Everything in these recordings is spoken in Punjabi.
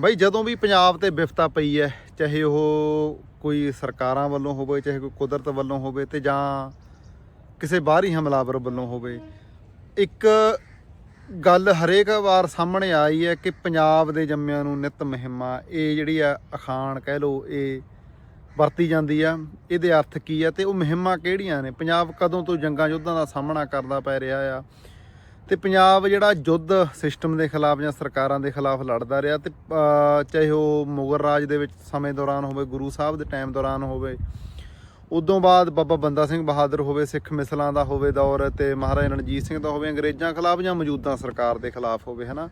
ਬਈ ਜਦੋਂ ਵੀ ਪੰਜਾਬ ਤੇ ਵਿਫਤਾ ਪਈ ਹੈ ਚਾਹੇ ਉਹ ਕੋਈ ਸਰਕਾਰਾਂ ਵੱਲੋਂ ਹੋਵੇ, ਚਾਹੇ ਕੋਈ ਕੁਦਰਤ ਵੱਲੋਂ ਹੋਵੇ ਤੇ ਜਾਂ ਕਿਸੇ ਬਾਹਰੀ ਹਮਲਾਵਰ ਵੱਲੋਂ ਹੋਵੇ, ਇੱਕ ਗੱਲ ਹਰੇਕ ਵਾਰ ਸਾਹਮਣੇ ਆਈ ਹੈ ਕਿ ਪੰਜਾਬ ਦੇ ਜੰਮਿਆਂ ਨੂੰ ਨਿਤ ਮਹਿਮਾ, ਇਹ ਜਿਹੜੀ ਆ ਅਖਾਣ ਕਹਿ ਲੋ ਇਹ ਵਰਤੀ ਜਾਂਦੀ ਆ ਇਹਦੇ ਅਰਥ ਕੀ ਆ ਤੇ ਉਹ ਮੁਹਿੰਮਾਂ ਕਿਹੜੀਆਂ ਨੇ? ਪੰਜਾਬ ਕਦੋਂ ਤੋਂ ਜੰਗਾਂ ਯੁੱਧਾਂ ਦਾ ਸਾਹਮਣਾ ਕਰਦਾ ਪੈ ਰਿਹਾ ਆ ਤੇ ਪੰਜਾਬ ਜਿਹੜਾ ਯੁੱਧ ਸਿਸਟਮ ਦੇ ਖਿਲਾਫ ਜਾਂ ਸਰਕਾਰਾਂ ਦੇ ਖਿਲਾਫ ਲੜਦਾ ਰਿਹਾ ਤੇ ਚਾਹੇ ਉਹ ਮੁਗਲ ਰਾਜ ਦੇ ਵਿੱਚ ਸਮੇਂ ਦੌਰਾਨ ਹੋਵੇ, ਗੁਰੂ ਸਾਹਿਬ ਦੇ ਟਾਈਮ ਦੌਰਾਨ ਹੋਵੇ, ਉਦੋਂ ਬਾਅਦ ਬਾਬਾ ਬੰਦਾ ਸਿੰਘ ਬਹਾਦਰ ਹੋਵੇ, ਸਿੱਖ ਮਿਸਲਾਂ ਦਾ ਹੋਵੇ ਦੌਰ ਤੇ ਮਹਾਰਾਜਾ ਰਣਜੀਤ ਸਿੰਘ ਦਾ ਹੋਵੇ, ਅੰਗਰੇਜ਼ਾਂ ਖਿਲਾਫ ਜਾਂ ਮੌਜੂਦਾ ਸਰਕਾਰ ਦੇ ਖਿਲਾਫ ਹੋਵੇ, ਹਨਾ?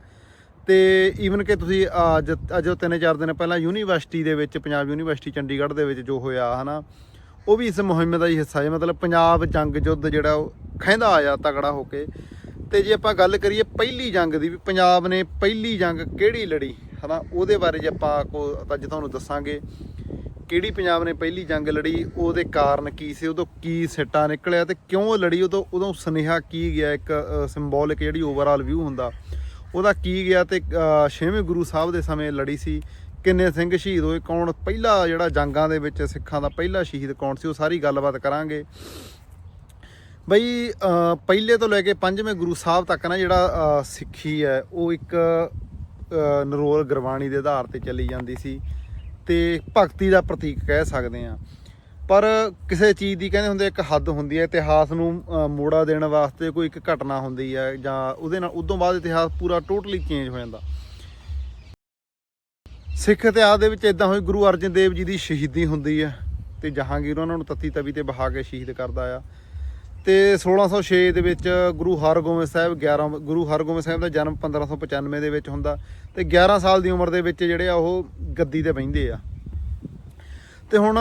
ਤੇ ਈਵਨ ਕਿ ਤੁਸੀਂ ਅੱਜ ਅੱਜ ਉਹ ਤਿੰਨ ਚਾਰ ਦਿਨ ਪਹਿਲਾਂ ਯੂਨੀਵਰਸਿਟੀ ਦੇ ਵਿੱਚ, ਪੰਜਾਬ ਯੂਨੀਵਰਸਿਟੀ ਚੰਡੀਗੜ੍ਹ ਦੇ ਵਿੱਚ ਜੋ ਹੋਇਆ, ਹਨਾ? ਉਹ ਵੀ ਇਸ ਮੁਹਿੰਮ ਦਾ ਹੀ ਹਿੱਸਾ ਹੈ, ਮਤਲਬ ਪੰਜਾਬ ਜੰਗ ਯੁੱਧ ਜਿਹੜਾ ਉਹ ਖੈਂਦਾ ਆਇਆ ਤਗੜਾ ਹੋ ਕੇ। ਤੇ ਜੇ ਆਪਾਂ ਗੱਲ ਕਰੀਏ ਪਹਿਲੀ ਜੰਗ ਦੀ ਵੀ ਪੰਜਾਬ ਨੇ ਪਹਿਲੀ ਜੰਗ ਕਿਹੜੀ ਲੜੀ? ਹਨਾ, ਉਹਦੇ ਬਾਰੇ ਜੇ ਆਪਾਂ ਕੋ ਅੱਜ ਤੁਹਾਨੂੰ ਦੱਸਾਂਗੇ ਕਿਹੜੀ ਪੰਜਾਬ ਨੇ ਪਹਿਲੀ ਜੰਗ ਲੜੀ, ਉਹਦੇ ਕਾਰਨ ਕੀ ਸੀ, ਉਦੋਂ ਕੀ ਸਿੱਟਾ ਨਿਕਲਿਆ ਤੇ ਕਿਉਂ ਲੜੀ? ਉਦੋਂ ਉਦੋਂ ਸੁਨੇਹਾ ਕੀ ਗਿਆ ਇੱਕ ਸਿੰਬੋਲਿਕ ਜਿਹੜੀ ਓਵਰਆਲ ਵਿਊ ਹੁੰਦਾ, ਉਹਦਾ ਕੀ ਗਿਆ ਤੇ ਛੇਵੇਂ ਗੁਰੂ ਸਾਹਿਬ ਦੇ ਸਮੇਂ ਲੜੀ ਸੀ, ਕਿੰਨੇ ਸਿੰਘ ਸ਼ਹੀਦ ਹੋਏ, ਕੌਣ ਪਹਿਲਾ ਜਿਹੜਾ ਜੰਗਾਂ ਦੇ ਵਿੱਚ ਸਿੱਖਾਂ ਦਾ ਪਹਿਲਾ ਸ਼ਹੀਦ ਕੌਣ ਸੀ, ਉਹ ਸਾਰੀ ਗੱਲਬਾਤ ਕਰਾਂਗੇ। ਬਈ ਪਹਿਲੇ ਤੋਂ ਲੈ ਕੇ ਪੰਜਵੇਂ ਗੁਰੂ ਸਾਹਿਬ ਤੱਕ ਨਾ ਜਿਹੜਾ ਸਿੱਖੀ ਹੈ ਉਹ ਇੱਕ ਨਰੋਲ ਗੁਰਬਾਣੀ ਦੇ ਆਧਾਰ ਤੇ ਚੱਲੀ ਜਾਂਦੀ ਸੀ ਤੇ ਭਗਤੀ ਦਾ ਪ੍ਰਤੀਕ ਕਹਿ ਸਕਦੇ ਆ ਪਰ ਕਿਸੇ ਚੀਜ਼ ਦੀ ਕਹਿੰਦੇ ਹੁੰਦੇ ਇੱਕ ਹੱਦ ਹੁੰਦੀ ਹੈ ਇਤਿਹਾਸ ਨੂੰ ਅ, ਮੋੜਾ ਦੇਣ ਵਾਸਤੇ ਕੋਈ ਇੱਕ ਘਟਨਾ ਹੁੰਦੀ ਹੈ ਜਾਂ ਉਹਦੇ ਨਾਲ ਉਦੋਂ ਬਾਅਦ ਇਤਿਹਾਸ ਪੂਰਾ ਟੋਟਲੀ ਚੇਂਜ ਹੋ ਜਾਂਦਾ। ਸਿੱਖ ਇਤਿਹਾਸ ਦੇ ਵਿੱਚ ਇਦਾਂ ਹੋਈ ਗੁਰੂ ਅਰਜਨ ਦੇਵ ਜੀ ਦੀ ਸ਼ਹੀਦੀ ਹੁੰਦੀ ਹੈ ਤੇ ਜਹਾਂਗੀਰ ਉਹਨਾਂ ਨੂੰ ਤੱਤੀ ਤਵੀ ਤੇ ਬਹਾ ਕੇ ਸ਼ਹੀਦ ਕਰਦਾ ਆ। ਤੇ 1606 ਦੇ ਵਿੱਚ ਗੁਰੂ ਹਰਗੋਬਿੰਦ ਸਾਹਿਬ 11 ਗੁਰੂ ਹਰਗੋਬਿੰਦ ਸਾਹਿਬ ਦਾ ਜਨਮ 1595 ਦੇ ਵਿੱਚ ਹੁੰਦਾ ਤੇ 11 ਸਾਲ ਦੀ ਉਮਰ ਦੇ ਵਿੱਚ ਜਿਹੜੇ ਆ ਉਹ ਗੱਦੀ ਤੇ ਬਹਿੰਦੇ ਆ। ਤੇ ਹੁਣ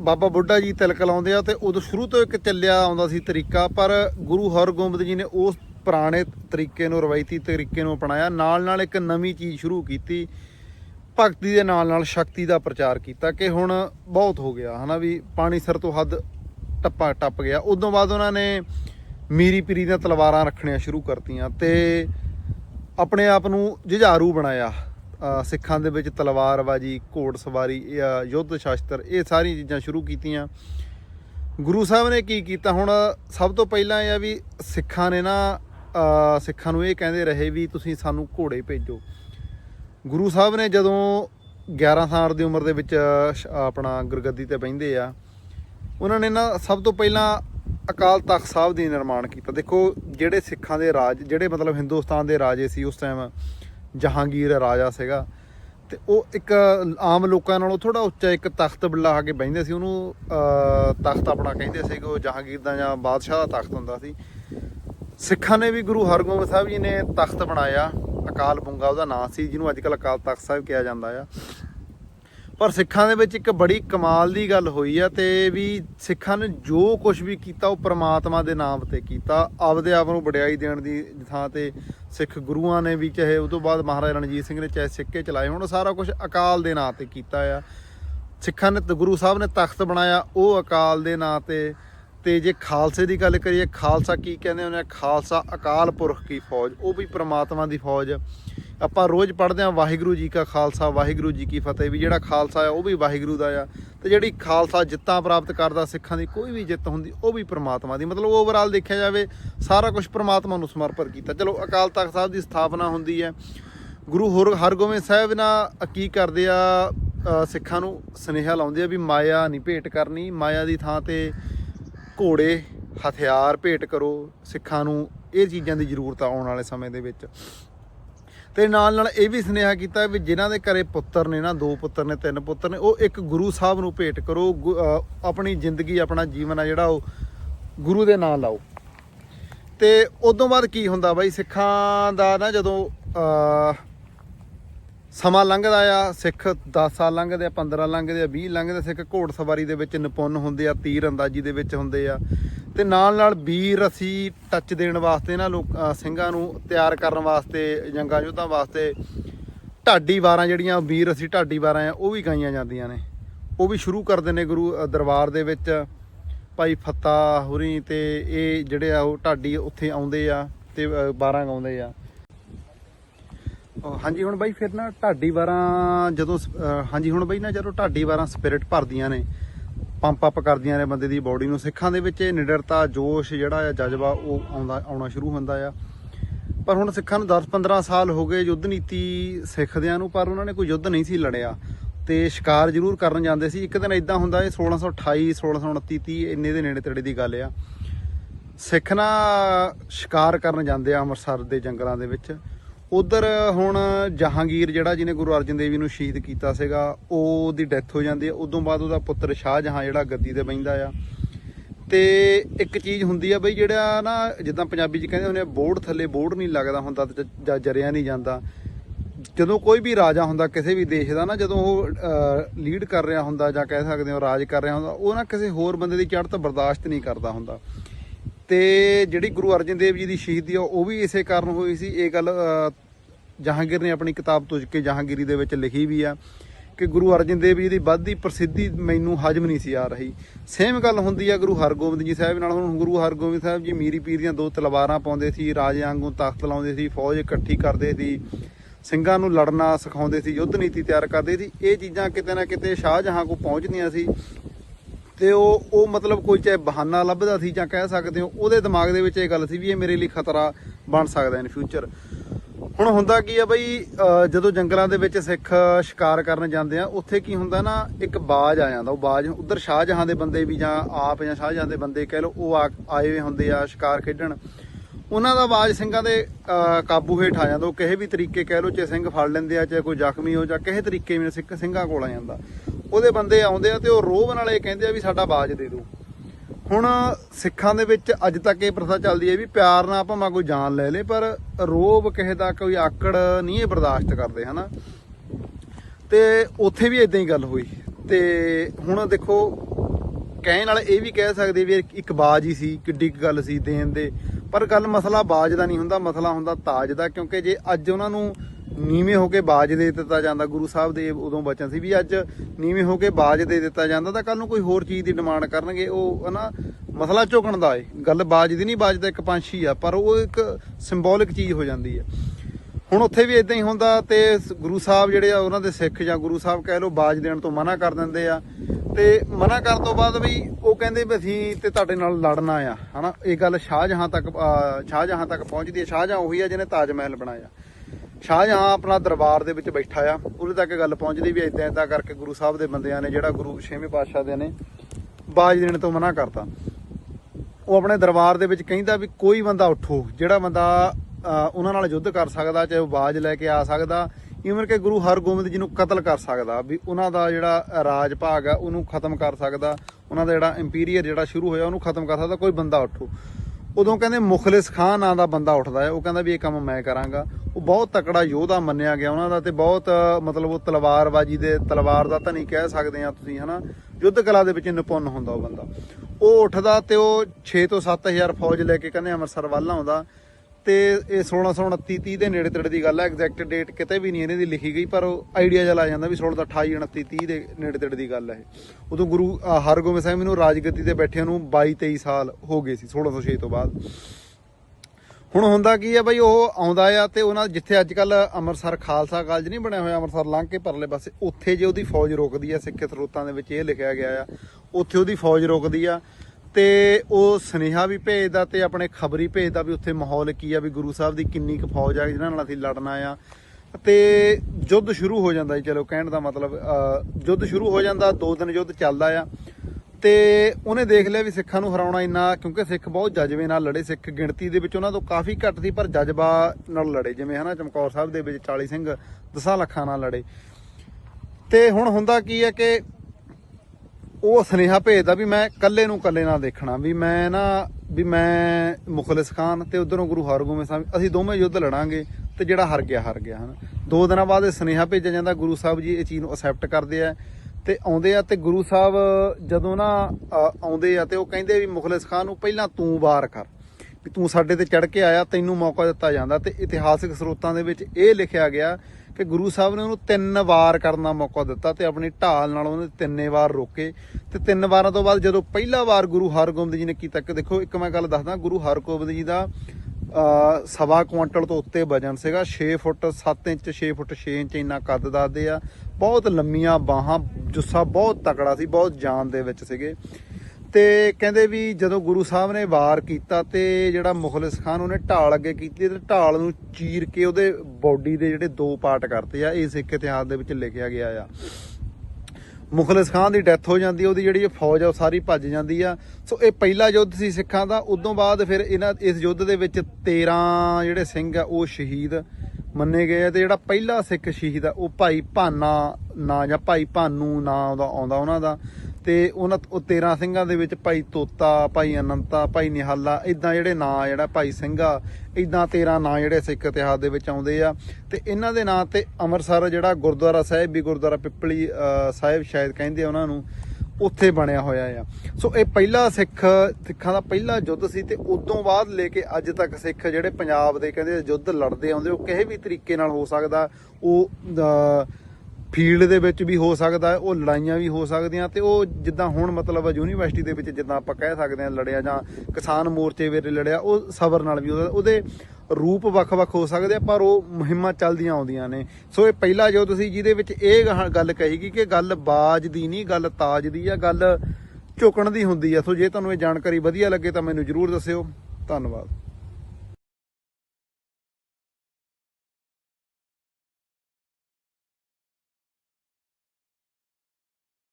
ਬਾਬਾ ਬੁੱਢਾ ਜੀ ਤਿਲਕ ਲਾਉਂਦੇ ਆ ਤੇ ਉਦੋਂ ਸ਼ੁਰੂ ਤੋਂ ਇੱਕ ਚੱਲਿਆ ਆਉਂਦਾ ਸੀ ਤਰੀਕਾ, ਪਰ ਗੁਰੂ ਹਰਗੋਬਿੰਦ ਜੀ ਨੇ ਉਸ ਪੁਰਾਣੇ ਤਰੀਕੇ ਨੂੰ, ਰਵਾਇਤੀ ਤਰੀਕੇ ਨੂੰ ਅਪਣਾਇਆ। ਨਾਲ ਨਾਲ ਇੱਕ ਨਵੀਂ ਚੀਜ਼ ਸ਼ੁਰੂ ਕੀਤੀ, ਭਗਤੀ ਦੇ ਨਾਲ ਨਾਲ ਸ਼ਕਤੀ ਦਾ ਪ੍ਰਚਾਰ ਕੀਤਾ ਕਿ ਹੁਣ ਬਹੁਤ ਹੋ ਗਿਆ, ਹਨਾ ਵੀ ਪਾਣੀ ਸਿਰ ਤੋਂ ਹੱਦ ਟੱਪਾ ਟੱਪ ਗਿਆ। ਉਦੋਂ ਬਾਅਦ ਉਹਨਾਂ ਨੇ ਮੀਰੀ ਪੀਰੀ ਦੀਆਂ ਤਲਵਾਰਾਂ ਰੱਖਣੀਆਂ ਸ਼ੁਰੂ ਕਰਤੀਆਂ ਤੇ ਆਪਣੇ ਆਪ ਨੂੰ ਜੁਝਾਰੂ ਬਣਾਇਆ। ਸਿੱਖਾਂ ਦੇ ਵਿੱਚ ਤਲਵਾਰਬਾਜੀ ਘੋੜ ਸਵਾਰੀ ਇਹ ਯੁੱਧ ਸ਼ਾਸਤਰ, ਇਹ ਸਾਰੀਆਂ ਚੀਜ਼ਾਂ ਸ਼ੁਰੂ ਕੀਤੀਆਂ। ਗੁਰੂ ਸਾਹਿਬ ਨੇ ਕੀ ਕੀਤਾ? ਹੁਣ ਸਭ ਤੋਂ ਪਹਿਲਾਂ ਇਹ ਆ ਵੀ ਸਿੱਖਾਂ ਨੇ ਨਾ ਸਿੱਖਾਂ ਨੂੰ ਇਹ ਕਹਿੰਦੇ ਰਹੇ ਵੀ ਤੁਸੀਂ ਸਾਨੂੰ ਘੋੜੇ ਭੇਜੋ। ਗੁਰੂ ਸਾਹਿਬ ਨੇ ਜਦੋਂ 11 ਸਾਲ ਦੀ ਉਮਰ ਦੇ ਵਿੱਚ ਸ਼- ਆਪਣਾ ਗੁਰਗੱਦੀ ਤੇ ਬਹਿੰਦੇ ਆ ਉਹਨਾਂ ਨੇ ਨਾ ਸਭ ਤੋਂ ਪਹਿਲਾਂ ਅਕਾਲ ਤਖਤ ਸਾਹਿਬ ਦੀ ਨਿਰਮਾਣ ਕੀਤਾ। ਦੇਖੋ, ਜਿਹੜੇ ਸਿੱਖਾਂ ਦੇ ਰਾਜ, ਜਿਹੜੇ ਮਤਲਬ ਹਿੰਦੁਸਤਾਨ ਦੇ ਰਾਜੇ ਸੀ ਉਸ ਟਾਈਮ ਜਹਾਂਗੀਰ ਰਾਜਾ ਸੀਗਾ, ਤੇ ਉਹ ਇੱਕ ਆਮ ਲੋਕਾਂ ਨਾਲੋਂ ਥੋੜਾ ਉੱਚਾ ਇੱਕ ਤਖਤ ਬਿਲਾ ਕੇ ਬਹਿੰਦੇ ਸੀ। ਉਹਨੂੰ ਤਖਤ ਆਪਣਾ ਕਹਿੰਦੇ ਸੀ ਕਿ ਉਹ ਜਹਾਂਗੀਰ ਦਾ ਜਾਂ ਬਾਦਸ਼ਾਹ ਦਾ ਤਖਤ ਹੁੰਦਾ ਸੀ। ਸਿੱਖਾਂ ਨੇ ਵੀ ਗੁਰੂ ਹਰਗੋਬਿੰਦ ਸਾਹਿਬ ਜੀ ਨੇ ਤਖਤ ਬਣਾਇਆ। ਅਕਾਲ ਬੁੰਗਾ ਉਹਦਾ ਨਾਂ ਸੀ, ਜਿਹਨੂੰ ਅੱਜ ਕੱਲ੍ਹ ਅਕਾਲ ਤਖਤ ਸਾਹਿਬ ਕਿਹਾ ਜਾਂਦਾ ਆ। ਪਰ ਸਿੱਖਾਂ ਦੇ ਵਿੱਚ ਇੱਕ ਬੜੀ ਕਮਾਲ ਦੀ ਗੱਲ ਹੋਈ ਆ ਤੇ ਵੀ ਸਿੱਖਾਂ ਨੇ ਜੋ ਕੁਝ ਵੀ ਕੀਤਾ, ਉਹ ਪ੍ਰਮਾਤਮਾ ਦੇ ਨਾਮ ਤੇ ਕੀਤਾ। ਆਪਦੇ ਆਪ ਨੂੰ ਵਡਿਆਈ ਦੇਣ ਦੀ ਥਾਂ ਤੇ ਸਿੱਖ ਗੁਰੂਆਂ ਨੇ ਵੀ ਚਾਹੇ ਉਸ ਤੋਂ ਬਾਅਦ ਮਹਾਰਾਜਾ ਰਣਜੀਤ ਸਿੰਘ ਨੇ ਚਾਹੇ ਸਿੱਕੇ ਚਲਾਏ, ਹੁਣ ਸਾਰਾ ਕੁਝ ਅਕਾਲ ਦੇ ਨਾਂ ਤੇ ਕੀਤਾ ਆ। ਸਿੱਖਾਂ ਨੇ ਗੁਰੂ ਸਾਹਿਬ ਨੇ ਤਖਤ ਬਣਾਇਆ, ਉਹ ਅਕਾਲ ਦੇ ਨਾਂ ਤੇ। ਤੇ ਜੇ ਖਾਲਸੇ ਦੀ ਗੱਲ ਕਰੀਏ, ਖਾਲਸਾ ਕੀ ਕਹਿੰਦੇ ਹੁੰਦੇ ਆ? ਖਾਲਸਾ ਅਕਾਲ ਪੁਰਖ ਕੀ ਫੌਜ, ਉਹ ਵੀ ਪ੍ਰਮਾਤਮਾ ਦੀ ਫੌਜ। ਆਪਾਂ ਰੋਜ਼ ਪੜ੍ਹਦੇ ਆ ਵਾਹਿਗੁਰੂ ਜੀ ਕਾ ਖਾਲਸਾ, ਵਾਹਿਗੁਰੂ ਜੀ ਕੀ ਫਤਿਹ, ਵੀ ਜਿਹੜਾ ਖਾਲਸਾ ਆ ਉਹ ਵੀ ਵਾਹਿਗੁਰੂ ਦਾ ਆ ਤੇ ਜਿਹੜੀ ਖਾਲਸਾ ਜਿੱਤਾਂ ਪ੍ਰਾਪਤ ਕਰਦਾ ਸਿੱਖਾਂ ਦੀ, ਕੋਈ ਵੀ ਜਿੱਤ ਹੁੰਦੀ ਉਹ ਵੀ ਪ੍ਰਮਾਤਮਾ ਦੀ। ਮਤਲਬ ਓਵਰਆਲ ਦੇਖਿਆ ਜਾਵੇ, ਸਾਰਾ ਕੁਝ ਪ੍ਰਮਾਤਮਾ ਨੂੰ ਸਮਰਪਿਤ ਕੀਤਾ। ਚਲੋ, ਅਕਾਲ ਤਖਤ ਸਾਹਿਬ ਦੀ ਸਥਾਪਨਾ ਹੁੰਦੀ ਹੈ। ਗੁਰੂ ਹਰ ਹਰਗੋਬਿੰਦ ਸਾਹਿਬ ਨਾਲ ਕੀ ਕਰਦੇ ਆ ਸਿੱਖਾਂ ਨੂੰ ਸੁਨੇਹਾ ਲਾਉਂਦੇ ਆ ਵੀ ਮਾਇਆ ਨਹੀਂ ਭੇਟ ਕਰਨੀ, ਮਾਇਆ ਦੀ ਥਾਂ ਤੇ ਘੋੜੇ, ਹਥਿਆਰ ਭੇਟ ਕਰੋ, ਸਿੱਖਾਂ ਨੂੰ ਇਹ ਚੀਜ਼ਾਂ ਦੀ ਜ਼ਰੂਰਤ ਆਉਣ ਵਾਲੇ ਸਮੇਂ ਦੇ ਵਿੱਚ। ਤੇ ਨਾਲ ਨਾਲ ਇਹ ਵੀ ਸੁਨੇਹਾ ਕੀਤਾ ਵੀ ਜਿਨ੍ਹਾਂ ਦੇ ਘਰੇ ਪੁੱਤਰ ਨੇ ਨਾ, ਦੋ ਪੁੱਤਰ ਨੇ, ਤਿੰਨ ਪੁੱਤਰ ਨੇ, ਉਹ ਇੱਕ ਗੁਰੂ ਸਾਹਿਬ ਨੂੰ ਭੇਟ ਕਰੋ, ਗੁ- ਆਪਣੀ ਜ਼ਿੰਦਗੀ, ਆਪਣਾ ਜੀਵਨ ਆ ਜਿਹੜਾ ਉਹ ਗੁਰੂ ਦੇ ਨਾਂ ਲਾਓ। ਤੇ ਉਦੋਂ ਬਾਅਦ ਕੀ ਹੁੰਦਾ ਬਾਈ? ਸਿੱਖਾਂ ਦਾ ਨਾ ਜਦੋਂ ਸਮਾਂ ਲੰਘਦਾ ਆ, ਸਿੱਖ 10 ਸਾਲ ਲੰਘਦੇ ਆ 15 ਲੰਘਦੇ ਆ 20 ਲੰਘਦੇ ਸਿੱਖ ਘੋੜ ਸਵਾਰੀ ਦੇ ਵਿੱਚ ਨਿਪੁੰਨ ਹੁੰਦੇ ਆ, ਤੀਰ ਅੰਦਾਜ਼ੀ ਦੇ ਵਿੱਚ ਹੁੰਦੇ ਆ। ਤੇ ਨਾਲ ਨਾਲ ਵੀਰ ਅਸੀਂ ਟੱਚ ਦੇਣ ਵਾਸਤੇ ਨਾ ਲੋਕ ਸਿੰਘਾਂ ਨੂੰ ਤਿਆਰ ਕਰਨ ਵਾਸਤੇ ਜੰਗਾਂ ਯੁੱਧਾਂ ਵਾਸਤੇ ਢਾਡੀ ਵਾਰਾਂ ਜਿਹੜੀਆਂ ਵੀਰ ਅਸੀਂ ਢਾਡੀ ਵਾਰਾਂ ਆ ਉਹ ਵੀ ਗਾਈਆਂ ਜਾਂਦੀਆਂ ਨੇ। ਉਹ ਵੀ ਸ਼ੁਰੂ ਕਰਦੇ ਨੇ ਗੁਰੂ ਦਰਬਾਰ ਦੇ ਵਿੱਚ। ਭਾਈ ਫੱਤਾ ਹੁਰੀ ਤੇ ਇਹ ਜਿਹੜੇ ਆ ਉਹ ਢਾਡੀ ਉੱਥੇ ਆਉਂਦੇ ਆ ਤੇ ਅ, ਵਾਰਾਂ ਗਾਉਂਦੇ ਆ। ਹਾਂਜੀ ਹੁਣ ਬਾਈ ਫਿਰ ਨਾ ਢਾਡੀ ਵਾਰਾਂ ਜਦੋਂ ਸ- ਹਾਂਜੀ ਹੁਣ ਬਾਈ ਨਾ ਜਦੋਂ ਢਾਡੀ ਵਾਰਾਂ ਸਪਿਰਿਟ ਭਰਦੀਆਂ ਨੇ ਪੰਪ ਅਪ ਕਰਦੀਆਂ ਨੇ ਬੰਦੇ ਦੀ ਬਾਡੀ ਨੂੰ। ਸਿੱਖਾਂ ਦੇ ਵਿੱਚ ਇਹ ਨਿਡਰਤਾ, ਜੋਸ਼ ਜਿਹੜਾ ਆ, ਜਜ਼ਬਾ ਉਹ ਆਉਂਦਾ, ਆਉਣਾ ਸ਼ੁਰੂ ਹੁੰਦਾ ਆ। ਪਰ ਹੁਣ ਸਿੱਖਾਂ ਨੂੰ 10-15 ਸਾਲ ਹੋ ਗਏ ਯੁੱਧ ਨੀਤੀ ਸਿੱਖਦਿਆਂ ਨੂੰ, ਪਰ ਉਹਨਾਂ ਨੇ ਕੋਈ ਯੁੱਧ ਨਹੀਂ ਸੀ ਲੜਿਆ। ਤੇ ਸ਼ਿਕਾਰ ਜ਼ਰੂਰ ਕਰਨ ਜਾਂਦੇ ਸੀ। ਇੱਕ ਦਿਨ ਇਦਾਂ ਹੁੰਦਾ, ਇਹ 1628 1629 30 ਇੰਨੇ ਦੇ ਨੇੜੇ ਤੇੜੇ ਦੀ ਗੱਲ ਆ। ਸਿੱਖ ਨਾ ਸ਼ਿਕਾਰ ਕਰਨ ਜਾਂਦੇ ਆ ਅੰਮ੍ਰਿਤਸਰ ਦੇ ਜੰਗਲਾਂ ਦੇ ਵਿੱਚ। ਉਧਰ ਹੁਣ ਜਹਾਂਗੀਰ ਜਿਹੜਾ ਜਿਹਨੇ ਗੁਰੂ ਅਰਜਨ ਦੇਵ ਜੀ ਨੂੰ ਸ਼ਹੀਦ ਕੀਤਾ ਸੀਗਾ ਉਹ ਉਹਦੀ ਡੈਥ ਹੋ ਜਾਂਦੀ ਹੈ। ਉਦੋਂ ਬਾਅਦ ਉਹਦਾ ਪੁੱਤਰ ਸ਼ਾਹਜਹਾਂ ਜਿਹੜਾ ਗੱਦੀ ਤੇ ਬੈਂਦਾ ਆ। ਤੇ ਇੱਕ ਚੀਜ਼ ਹੁੰਦੀ ਆ ਬਈ ਜਿਹੜਾ ਨਾ, ਜਿੱਦਾਂ ਪੰਜਾਬੀ ਚ ਕਹਿੰਦੇ ਹੁੰਦੇ ਆ ਬੋਰਡ ਥੱਲੇ ਬੋਰਡ ਨਹੀਂ ਲੱਗਦਾ ਹੁੰਦਾ ਜਾਂ ਜਰਿਆ ਨਹੀਂ ਜਾਂਦਾ। ਜਦੋਂ ਕੋਈ ਵੀ ਰਾਜਾ ਹੁੰਦਾ, ਕਿਸੇ ਵੀ ਦੇਸ਼ ਦਾ ਨਾ, ਜਦੋਂ ਉਹ ਲੀਡ ਕਰ ਰਿਹਾ ਹੁੰਦਾ ਜਾਂ ਕਹਿ ਸਕਦੇ ਹੋ ਰਾਜ ਕਰ ਰਿਹਾ ਹੁੰਦਾ, ਉਹ ਨਾ ਕਿਸੇ ਹੋਰ ਬੰਦੇ ਦੀ ਚੜ੍ਹਤ ਬਰਦਾਸ਼ਤ ਨਹੀਂ ਕਰਦਾ ਹੁੰਦਾ। ਤੇ ਜਿਹੜੀ ਗੁਰੂ ਅਰਜਨ ਦੇਵ ਜੀ ਦੀ ਸ਼ਹੀਦੀ ਆ, ਉਹ ਵੀ ਇਸੇ ਕਾਰਨ ਹੋਈ ਸੀ। ਇਹ ਗੱਲ ਜਹਾਂਗੀਰ ਨੇ ਆਪਣੀ ਕਿਤਾਬ ਤੁਜ ਕੇ ਜਹਾਂਗੀਰੀ ਦੇ ਵਿੱਚ ਲਿਖੀ ਵੀ ਆ ਕਿ ਗੁਰੂ ਅਰਜਨ ਦੇਵ ਜੀ ਦੀ ਵੱਧਦੀ ਪ੍ਰਸਿੱਧੀ ਮੈਨੂੰ ਹਜਮ ਨਹੀਂ ਸੀ ਆ ਰਹੀ। ਸੇਮ ਗੱਲ ਹੁੰਦੀ ਆ ਗੁਰੂ ਹਰਗੋਬਿੰਦ ਜੀ ਸਾਹਿਬ ਨਾਲ। ਹੁਣ ਗੁਰੂ ਹਰਗੋਬਿੰਦ ਸਾਹਿਬ ਜੀ ਮੀਰੀ ਪੀਰ ਦੀਆਂ ਦੋ ਤਲਵਾਰਾਂ ਪਾਉਂਦੇ ਸੀ, ਰਾਜੇ ਵਾਂਗੂ ਤਖਤ ਲਾਉਂਦੇ ਸੀ, ਫੌਜ ਇਕੱਠੀ ਕਰਦੇ ਸੀ, ਸਿੰਘਾਂ ਨੂੰ ਲੜਨਾ ਸਿਖਾਉਂਦੇ ਸੀ, ਯੁੱਧ ਨੀਤੀ ਤਿਆਰ ਕਰਦੇ ਸੀ। ਇਹ ਚੀਜ਼ਾਂ ਕਿਤੇ ਨਾ ਕਿਤੇ ਸ਼ਾਹਜਹਾਂ ਕੋ ਪਹੁੰਚਦੀਆਂ ਸੀ। ਤੇ ਉਹ ਉਹ ਮਤਲਬ ਕੋਈ ਚਾਹੇ ਬਹਾਨਾ ਲੱਭਦਾ ਸੀ ਜਾਂ ਕਹਿ ਸਕਦੇ ਹੋ, ਉਹਦੇ ਦਿਮਾਗ ਦੇ ਵਿੱਚ ਇਹ ਗੱਲ ਸੀ ਵੀ ਇਹ ਮੇਰੇ ਲਈ ਖਤਰਾ ਬਣ ਸਕਦਾ ਇਨ ਫਿਊਚਰ ਹੁਣ ਹੁੰਦਾ ਕੀ ਆ ਬਈ ਜਦੋਂ ਜੰਗਲਾਂ ਦੇ ਵਿੱਚ ਸਿੱਖ ਸ਼ਿਕਾਰ ਕਰਨ ਜਾਂਦੇ ਆ, ਉੱਥੇ ਕੀ ਹੁੰਦਾ ਨਾ, ਇੱਕ ਬਾਜ ਆ ਜਾਂਦਾ, ਉਹ ਬਾਜ, ਉਧਰ ਸ਼ਾਹਜਹਾਂ ਦੇ ਬੰਦੇ ਵੀ ਜਾਂ ਆਪ ਜਾਂ ਸ਼ਾਹਜਹਾਂ ਦੇ ਬੰਦੇ ਕਹਿ ਲਓ, ਉਹ ਆਏ ਹੋਏ ਹੁੰਦੇ ਆ ਸ਼ਿਕਾਰ ਖੇਡਣ। ਉਹਨਾਂ ਦਾ ਆਵਾਜ਼ ਸਿੰਘਾਂ ਦੇ ਕਾਬੂ ਹੇਠ ਆ ਜਾਂਦਾ, ਉਹ ਕਿਸੇ ਵੀ ਤਰੀਕੇ ਕਹਿ ਲਓ, ਚਾਹੇ ਸਿੰਘ ਫੜ ਲੈਂਦੇ ਆ, ਚਾਹੇ ਕੋਈ ਜ਼ਖਮੀ ਹੋ ਜਾਂ ਕਿਸੇ ਤਰੀਕੇ ਵੀ ਸਿੱਖ ਸਿੰਘਾਂ ਕੋਲ ਆ ਜਾਂਦਾ। ਉਹਦੇ ਬੰਦੇ ਆਉਂਦੇ ਆ ਤੇ ਉਹ ਰੋਬ ਨਾਲ ਇਹ ਕਹਿੰਦੇ ਆ ਵੀ ਸਾਡਾ ਬਾਜ ਦੇ ਦਿਓ। ਹੁਣ ਸਿੱਖਾਂ ਦੇ ਵਿੱਚ ਅੱਜ ਤੱਕ ਇਹ ਪ੍ਰਥਾ ਚੱਲਦੀ ਹੈ ਵੀ ਪਿਆਰ ਨਾਲ ਭਾਵੇਂ ਕੋਈ ਜਾਨ ਲੈ ਲੇ, ਪਰ ਰੋਬ ਕਿਸੇ ਦਾ ਕੋਈ ਆਕੜ ਨਹੀਂ ਇਹ ਬਰਦਾਸ਼ਤ ਕਰਦੇ, ਹਨਾ? ਤੇ ਉੱਥੇ ਵੀ ਇਦਾਂ ਹੀ ਗੱਲ ਹੋਈ। ਤੇ ਹੁਣ ਦੇਖੋ, ਕਹਿਣ ਨਾਲ ਇਹ ਵੀ ਕਹਿ ਸਕਦੇ ਵੀ ਇੱਕ ਬਾਜ ਹੀ ਸੀ, ਕਿੱਡੀ ਗੱਲ ਸੀ ਦੇਣ ਦੇ। ਪਰ ਗੱਲ ਮਸਲਾ ਬਾਜ ਦਾ ਨਹੀਂ ਹੁੰਦਾ, ਮਸਲਾ ਹੁੰਦਾ ਤਾਜ ਦਾ, ਕਿਉਂਕਿ ਜੇ ਅੱਜ ਉਹਨਾਂ ਨੂੰ ਨੀਵੇਂ ਹੋ ਕੇ ਬਾਜ ਦੇ ਦਿੱਤਾ ਜਾਂਦਾ, ਗੁਰੂ ਸਾਹਿਬ ਦੇ ਉਦੋਂ ਬਚਨ ਸੀ ਵੀ ਅੱਜ ਨੀਵੇਂ ਹੋ ਕੇ ਬਾਜ ਦੇ ਦਿੱਤਾ ਜਾਂਦਾ, ਤਾਂ ਕੱਲ ਨੂੰ ਕੋਈ ਹੋਰ ਚੀਜ਼ ਦੀ ਡਿਮਾਂਡ ਕਰਨਗੇ, ਉਹ ਹਨਾ, ਮਸਲਾ ਝੁਕਣ ਦਾ ਏ। ਗੱਲ ਬਾਜ ਦੀ ਨਹੀਂ, ਬਾਜ ਦਾ ਇੱਕ ਪੰਛੀ ਆ, ਪਰ ਉਹ ਇੱਕ ਸਿੰਬੋਲਿਕ ਚੀਜ਼ ਹੋ ਜਾਂਦੀ ਹੈ ਹੁਣ ਉੱਥੇ ਵੀ ਇਦਾਂ ਹੀ ਹੁੰਦਾ ਤੇ ਗੁਰੂ ਸਾਹਿਬ ਜਿਹੜੇ ਆ, ਉਹਨਾਂ ਦੇ ਸਿੱਖ ਜਾਂ ਗੁਰੂ ਸਾਹਿਬ ਕਹਿ ਲਓ, ਬਾਜ ਦੇਣ ਤੋਂ ਮਨਾ ਕਰ ਦਿੰਦੇ ਆ। ਤੇ ਮਨਾ ਕਰਨ ਤੋਂ ਬਾਅਦ ਵੀ ਉਹ ਕਹਿੰਦੇ ਵੀ ਅਸੀਂ ਤੇ ਤੁਹਾਡੇ ਨਾਲ ਲੜਨਾ ਆ, ਹਨਾ। ਇਹ ਗੱਲ ਸ਼ਾਹਜਹਾਂ ਤੱਕ ਸ਼ਾਹਜਹਾਂ ਤੱਕ ਪਹੁੰਚਦੀ ਹੈ ਸ਼ਾਹਜਹਾਂ ਉਹੀ ਆ ਜਿਹਨੇ ਤਾਜ ਮਹਿਲ ਬਣਾਇਆ। ਸ਼ਾਹਜਹਾਂ ਆਪਣਾ ਦਰਬਾਰ ਦੇ ਵਿੱਚ ਬੈਠਾ ਆ। ਉਹਦੇ ਤੱਕ ਗੱਲ ਪਹੁੰਚਦੀ ਵੀ ਇਦਾਂ ਇਦਾਂ ਕਰਕੇ ਗੁਰੂ ਸਾਹਿਬ ਦੇ ਬੰਦਿਆਂ ਨੇ ਜਿਹੜਾ ਗੁਰੂ ਛੇਵੇਂ ਪਾਤਸ਼ਾਹ ਦੇ ਨੇ, ਬਾਜ ਦੇਣ ਤੋਂ ਮਨਾ ਕਰਤਾ। ਉਹ ਆਪਣੇ ਦਰਬਾਰ ਦੇ ਵਿੱਚ ਕਹਿੰਦਾ ਵੀ ਕੋਈ ਬੰਦਾ ਉੱਠੋ, ਜਿਹੜਾ ਬੰਦਾ ਉਹਨਾਂ ਨਾਲ ਯੁੱਧ ਕਰ ਸਕਦਾ, ਚਾਹੇ ਉਹ ਬਾਜ ਲੈ ਕੇ ਆ ਸਕਦਾ, ਇਵਨ ਕਿ ਗੁਰੂ ਹਰਗੋਬਿੰਦ ਜੀ ਨੂੰ ਕਤਲ ਕਰ ਸਕਦਾ, ਵੀ ਉਹਨਾਂ ਦਾ ਜਿਹੜਾ ਰਾਜ ਭਾਗ ਆ, ਉਹਨੂੰ ਖਤਮ ਕਰ ਸਕਦਾ, ਉਹਨਾਂ ਦਾ ਜਿਹੜਾ ਇੰਪੀਰੀਅਰ ਜਿਹੜਾ ਸ਼ੁਰੂ ਹੋਇਆ, ਉਹਨੂੰ ਖਤਮ ਕਰ ਸਕਦਾ, ਕੋਈ ਬੰਦਾ ਉੱਠੋ। ਉਦੋਂ ਕਹਿੰਦੇ ਮੁਖਲਿਸ ਖਾਨ ਨਾਂ ਦਾ ਬੰਦਾ ਉੱਠਦਾ ਹੈ, ਉਹ ਕਹਿੰਦਾ ਵੀ ਇਹ ਕੰਮ ਮੈਂ ਕਰਾਂਗਾ। ਉਹ ਬਹੁਤ ਤਕੜਾ ਯੋਧਾ ਮੰਨਿਆ ਗਿਆ ਉਹਨਾਂ ਦਾ ਤੇ ਬਹੁਤ ਮਤਲਬ ਉਹ ਤਲਵਾਰਬਾਜੀ ਦੇ, ਤਲਵਾਰ ਦਾ ਧਨੀ ਕਹਿ ਸਕਦੇ ਆ ਤੁਸੀਂ, ਹਨਾ? ਯੁੱਧ ਕਲਾ ਦੇ ਵਿੱਚ ਨਿਪੁੰਨ ਹੁੰਦਾ ਉਹ ਬੰਦਾ। ਉਹ ਉੱਠਦਾ ਤੇ ਉਹ 6 ਤੋਂ 7000 ਫੌਜ ਲੈ ਕੇ ਕਹਿੰਦੇ ਅੰਮ੍ਰਿਤਸਰ ਵੱਲ ਆਉਂਦਾ ਤੇ ਇਹ 1629 30 ਦੇ ਨੇੜੇ ਤੇੜੇ ਦੀ ਗੱਲ ਹੈ, ਐਗਜ਼ੈਕਟ ਡੇਟ ਕਿਤੇ ਵੀ ਨਹੀਂ ਇਹਨਾਂ ਦੀ ਲਿਖੀ ਗਈ, ਪਰ ਉਹ ਆਈਡੀਆ ਜਿਹਾ ਲਾ ਜਾਂਦਾ ਵੀ 16 28 29 30 ਦੇ ਨੇੜੇ ਤੇੜੇ ਦੀ ਗੱਲ ਹੈ ਇਹ। ਉਦੋਂ ਗੁਰੂ ਹਰਗੋਬਿੰਦ ਸਾਹਿਬ ਨੂੰ ਰਾਜਗੱਦੀ ਤੇ ਬੈਠਿਆਂ ਨੂੰ 22 23 ਸਾਲ ਹੋ ਗਏ ਸੀ 1606 ਤੋਂ ਬਾਅਦ। ਹੁਣ ਹੁੰਦਾ ਕੀ ਆ ਬਈ, ਉਹ ਆਉਂਦਾ ਆ ਤੇ ਉਹਨਾਂ ਜਿੱਥੇ ਅੱਜ ਕੱਲ ਅੰਮ੍ਰਿਤਸਰ ਖਾਲਸਾ ਕਾਲਜ ਨਹੀਂ ਬਣਿਆ ਹੋਇਆ, ਅੰਮ੍ਰਿਤਸਰ ਲੰਘ ਕੇ ਪਰਲੇ ਪਾਸੇ, ਉੱਥੇ ਜੇ ਉਹਦੀ ਫੌਜ ਰੋਕਦੀ ਆ, ਸਿੱਖ ਸਰੋਤਾਂ ਦੇ ਵਿੱਚ ਇਹ ਲਿਖਿਆ ਗਿਆ ਆ, ਉੱਥੇ ਉਹਦੀ ਫੌਜ ਰੋਕਦੀ ਆ ਤੇ ਉਹ ਸੁਨੇਹਾ ਵੀ ਭੇਜਦਾ ਤੇ ਆਪਣੇ ਖਬਰੀ ਭੇਜਦਾ ਵੀ ਉੱਥੇ ਮਾਹੌਲ ਕੀ ਆ, ਵੀ ਗੁਰੂ ਸਾਹਿਬ ਦੀ ਕਿੰਨੀ ਕੁ ਫੌਜ ਆ, ਜਿਹਨਾਂ ਨਾਲ ਅਸੀਂ ਲੜਨਾ ਆ। ਤੇ ਯੁੱਧ ਸ਼ੁਰੂ ਹੋ ਜਾਂਦਾ ਜੀ, ਚਲੋ ਕਹਿਣ ਦਾ ਮਤਲਬ ਯੁੱਧ ਸ਼ੁਰੂ ਹੋ ਜਾਂਦਾ, ਦੋ ਦਿਨ ਯੁੱਧ ਚੱਲਦਾ ਆ। ਤੇ ਉਹਨੇ ਦੇਖ ਲਿਆ ਵੀ ਸਿੱਖਾਂ ਨੂੰ ਹਰਾਉਣਾ ਇੰਨਾ, ਕਿਉਂਕਿ ਸਿੱਖ ਬਹੁਤ ਜਜ਼ਬੇ ਨਾਲ ਲੜੇ, ਸਿੱਖ ਗਿਣਤੀ ਦੇ ਵਿੱਚ ਉਹਨਾਂ ਤੋਂ ਕਾਫੀ ਘੱਟ ਸੀ, ਪਰ ਜਜ਼ਬਾ ਨਾਲ ਲੜੇ, ਜਿਵੇਂ ਹਨਾ ਚਮਕੌਰ ਸਾਹਿਬ ਦੇ ਵਿੱਚ 40 ਸਿੰਘ ਦਸਾਂ ਲੱਖਾਂ ਨਾਲ ਲੜੇ। ਤੇ ਹੁਣ ਹੁੰਦਾ ਕੀ ਹੈ ਕਿ ਉਹ ਸੁਨੇਹਾ ਭੇਜਦਾ ਵੀ ਮੈਂ ਕੱਲੇ ਨੂੰ ਕੱਲੇ ਨਾਲ ਦੇਖਣਾ, ਵੀ ਮੈਂ ਨਾ, ਵੀ ਮੈਂ ਮੁਖਲਿਸ ਖਾਨ ਤੇ ਉਧਰੋਂ ਗੁਰੂ ਹਰਗੋਬਿੰਦ ਸਾਹਿਬ, ਅਸੀਂ ਦੋਵੇਂ ਯੁੱਧ ਲੜਾਂਗੇ ਤੇ ਜਿਹੜਾ ਹਾਰ ਗਿਆ ਹਾਰ ਗਿਆ, ਹਨ। ਦੋ ਦਿਨਾਂ ਬਾਅਦ ਇਹ ਸੁਨੇਹਾ ਭੇਜਿਆ ਜਾਂਦਾ, ਗੁਰੂ ਸਾਹਿਬ ਜੀ ਇਹ ਚੀਜ਼ ਨੂੰ ਅਸੈਪਟ ਕਰਦੇ ਆ। ਤੇ ਆਉਂਦੇ ਆ ਤੇ ਗੁਰੂ ਸਾਹਿਬ ਜਦੋਂ ਨਾ ਆਉਂਦੇ ਆ ਤੇ ਉਹ ਕਹਿੰਦੇ ਵੀ ਮੁਖਲਿਸ ਖਾਨ ਨੂੰ ਪਹਿਲਾਂ ਤੂੰ ਵਾਰ ਕਰ, ਵੀ ਤੂੰ ਸਾਡੇ ਤੇ ਚੜ ਕੇ ਆਇਆ, ਤੈਨੂੰ ਮੌਕਾ ਦਿੱਤਾ ਜਾਂਦਾ। ਤੇ ਇਤਿਹਾਸਿਕ ਸਰੋਤਾਂ ਦੇ ਵਿੱਚ ਇਹ ਲਿਖਿਆ ਗਿਆ ਕਿ ਗੁਰੂ ਸਾਹਿਬ ਨੇ ਉਹਨੂੰ ਤਿੰਨ ਵਾਰ ਕਰਨ ਦਾ ਮੌਕਾ ਦਿੱਤਾ ਤੇ ਆਪਣੀ ਢਾਲ ਨਾਲ ਉਹਨੇ ਤਿੰਨੇ ਵਾਰ ਰੋਕੇ। ਤੇ ਤਿੰਨ ਵਾਰਾਂ ਤੋਂ ਬਾਅਦ ਜਦੋਂ ਪਹਿਲਾ ਵਾਰ ਗੁਰੂ ਹਰਗੋਬਿੰਦ ਜੀ ਨੇ ਕੀਤਾ ਕਿ ਦੇਖੋ, ਇੱਕ ਮੈਂ ਗੱਲ ਦੱਸਦਾ, ਗੁਰੂ ਹਰਗੋਬਿੰਦ ਜੀ ਦਾ ਸਵਾ ਕੁਇੰਟਲ ਤੋਂ ਉੱਤੇ ਵਜਨ ਸੀਗਾ। 6 ਫੁੱਟ 7 ਇੰਚ 6 ਫੁੱਟ 6 ਇੰਚ ਇੰਨਾ ਕੱਦ ਦੱਸਦੇ ਆ। ਬਹੁਤ ਲੰਮੀਆਂ ਬਾਹਾਂ, ਜੁੱਸਾ ਬਹੁਤ ਤਕੜਾ ਸੀ, ਬਹੁਤ ਜਾਨ ਦੇ ਵਿੱਚ ਸੀਗੇ। ਤੇ ਕਹਿੰਦੇ ਵੀ ਜਦੋਂ ਗੁਰੂ ਸਾਹਿਬ ਨੇ ਵਾਰ ਕੀਤਾ ਤੇ ਜਿਹੜਾ ਮੁਖਲਿਸ ਖਾਨ ਉਹਨੇ ਢਾਲ ਅੱਗੇ ਕੀਤੀ ਤੇ ਢਾਲ ਨੂੰ ਚੀਰ ਕੇ ਉਹਦੇ ਬਾਡੀ ਦੇ ਜਿਹੜੇ ਦੋ ਪਾਰਟ ਕਰਤੇ ਆ, ਇਹ ਸਿੱਖ ਇਤਿਹਾਸ ਦੇ ਵਿੱਚ ਲਿਖਿਆ ਗਿਆ ਆ। ਮੁਖਲਿਸ ਖਾਨ ਦੀ ਡੈਥ ਹੋ ਜਾਂਦੀ ਉਹਦੀ ਜਿਹੜੀ ਇਹ ਫੌਜ ਆ, ਉਹ ਸਾਰੀ ਭੱਜ ਜਾਂਦੀ ਆ। ਸੋ ਇਹ ਪਹਿਲਾ ਯੁੱਧ ਸੀ ਸਿੱਖਾਂ ਦਾ, ਉਦੋਂ ਬਾਅਦ ਫਿਰ ਇਹਨਾਂ, ਇਸ ਯੁੱਧ ਦੇ ਵਿੱਚ 13 ਜਿਹੜੇ ਸਿੰਘ ਆ, ਉਹ ਸ਼ਹੀਦ ਮੰਨੇ ਗਏ ਆ ਤੇ ਜਿਹੜਾ ਪਹਿਲਾ ਸਿੱਖ ਸ਼ਹੀਦ ਆ, ਉਹ ਭਾਈ ਭਾਨਾ ਨਾਂ ਜਾਂ ਭਾਈ ਭਾਨੂ ਨਾਂ ਉਹਦਾ ਆਉਂਦਾ ਉਹਨਾਂ ਦਾ। ਤੇ ਉਹਨਾਂ ਉਹ 13 ਸਿੰਘਾਂ ਦੇ ਵਿੱਚ ਭਾਈ ਤੋਤਾ, ਭਾਈ ਅਨੰਤਾ, ਭਾਈ ਨਿਹਾਲਾ ਇਦਾਂ ਜਿਹੜੇ ਨਾਂ ਜਿਹੜਾ ਭਾਈ ਸਿੰਘਾ ਇਦਾਂ 13 ਨਾਂ ਜਿਹੜੇ ਸਿੱਖ ਇਤਿਹਾਸ ਦੇ ਵਿੱਚ ਆਉਂਦੇ ਆ। ਤੇ ਇਹਨਾਂ ਦੇ ਨਾਂ ਤੇ ਅੰਮ੍ਰਿਤਸਰ ਜਿਹੜਾ ਗੁਰਦੁਆਰਾ ਸਾਹਿਬ ਵੀ ਗੁਰਦੁਆਰਾ ਪਿੱਪਲੀ ਸਾਹਿਬ ਸ਼ਾਇਦ ਕਹਿੰਦੇ ਆ ਉਹਨਾਂ ਨੂੰ, ਉੱਥੇ ਬਣਿਆ ਹੋਇਆ ਆ। ਸੋ ਇਹ ਪਹਿਲਾ ਸਿੱਖ ਸਿੱਖਾਂ ਦਾ ਪਹਿਲਾ ਯੁੱਧ ਸੀ ਤੇ ਉਦੋਂ ਬਾਅਦ ਲੈ ਕੇ ਅੱਜ ਤੱਕ ਸਿੱਖ ਜਿਹੜੇ ਪੰਜਾਬ ਦੇ ਕਹਿੰਦੇ ਯੁੱਧ ਲੜਦੇ ਆਉਂਦੇ, ਉਹ ਕਿਸੇ ਵੀ ਤਰੀਕੇ ਨਾਲ ਹੋ ਸਕਦਾ, ਉਹ ਫੀਲਡ ਦੇ ਵਿੱਚ ਵੀ ਹੋ ਸਕਦਾ ਉਹ ਲੜਾਈਆਂ ਵੀ ਹੋ ਸਕਦੀਆਂ ਤੇ ਉਹ ਜਿੱਦਾਂ ਹੁਣ ਮਤਲਬ ਯੂਨੀਵਰਸਿਟੀ ਦੇ ਵਿੱਚ ਜਿੱਦਾਂ ਆਪਾਂ ਕਹਿ ਸਕਦੇ ਹਾਂ ਲੜਿਆ ਜਾਂ ਕਿਸਾਨ ਮੋਰਚੇ ਵੇਲੇ ਲੜਿਆ, ਉਹ ਸਬਰ ਨਾਲ ਵੀ ਉਹਦਾ- ਉਹਦੇ ਰੂਪ ਵੱਖ-ਵੱਖ ਹੋ ਸਕਦੇ ਆ, ਪਰ ਉਹ ਮੁਹਿੰਮਾਂ ਚੱਲਦੀਆਂ ਆਉਂਦੀਆਂ ਨੇ। ਸੋ ਇਹ ਪਹਿਲਾ ਜੋ ਤੁਸੀਂ ਜਿਹਦੇ ਵਿੱਚ ਇਹ ਗਾਹਾਂ, ਗੱਲ ਕਹੀਗੀ ਕਿ ਗੱਲ ਬਾਜ ਦੀ ਨਹੀਂ, ਗੱਲ ਤਾਜ ਦੀ ਆ, ਗੱਲ ਝੁਕਣ ਦੀ ਹੁੰਦੀ ਆ। ਸੋ ਜੇ ਤੁਹਾਨੂੰ ਇਹ ਜਾਣਕਾਰੀ ਵਧੀਆ ਲੱਗੇ ਤਾਂ ਮੈਨੂੰ ਜਰੂਰ ਦੱਸਿਓ। ਧੰਨਵਾਦ।